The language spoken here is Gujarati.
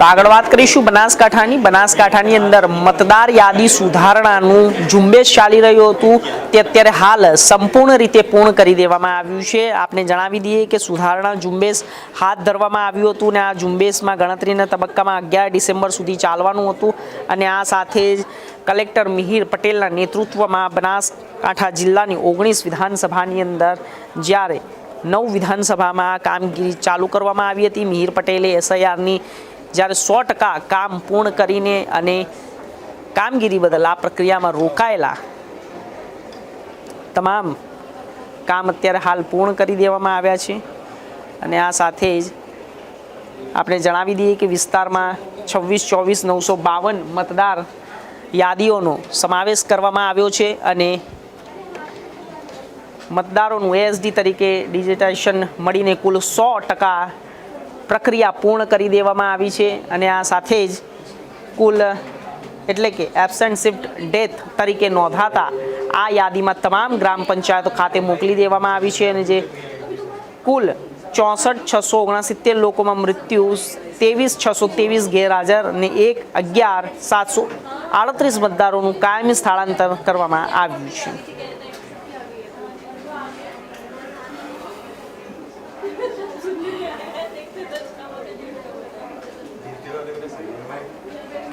તો આગળ વાત કરીશું બનાસકાંઠાની. બનાસકાંઠાની અંદર મતદાર યાદી સુધારણાનું ઝુંબેશ ચાલી રહ્યું હતું. તે અત્યારે હાલ સંપૂર્ણ રીતે પૂર્ણ કરી દેવામાં આવ્યું છે. આપને જણાવી દઈએ કે સુધારણા ઝુંબેશ હાથ ધરવામાં આવ્યું હતું અને આ ઝુંબેશમાં ગણતરીના તબક્કામાં અગિયાર ડિસેમ્બર સુધી ચાલવાનું હતું. અને આ સાથે જ કલેક્ટર મિહિર પટેલના નેતૃત્વમાં બનાસકાંઠા જિલ્લાની ઓગણીસ વિધાનસભાની અંદર જ્યારે નવ વિધાનસભામાં આ કામગીરી ચાલુ કરવામાં આવી હતી. મિહિર પટેલે એસઆઈઆરની જ્યારે સો ટકા કામ પૂર્ણ કરીને અને કામગીરી બદલ આ પ્રક્રિયામાં રોકાયેલા તમામ કામ અત્યારે હાલ પૂર્ણ કરી દેવામાં આવ્યા છે. અને આ સાથે જ આપણે જણાવી દઈએ કે વિસ્તારમાં છવ્વીસ, ચોવીસ, નવસો બાવન મતદાર યાદીઓનો સમાવેશ કરવામાં આવ્યો છે અને મતદારોનું એએસડી તરીકે ડિજિટાઇઝેશન મળીને કુલ સો ટકા પ્રક્રિયા પૂર્ણ કરી દેવામાં આવી છે અને આ સાથે જ કુલ, એટલે કે એબસન્ટ શિફ્ટ ડેથ તરીકે નોંધાતા આ યાદીમાં તમામ ગ્રામ પંચાયતો ખાતે મોકલી દેવામાં આવી છે અને જે કુલ ચોસઠ છસો ઓગણસિત્તેર લોકોમાં મૃત્યુ, ત્રેવીસ છસો ત્રેવીસ ગેરહાજર અને એક અગિયાર સાતસો આડત્રીસ મતદારોનું કાયમી સ્થળાંતર કરવામાં આવ્યું છે. sự may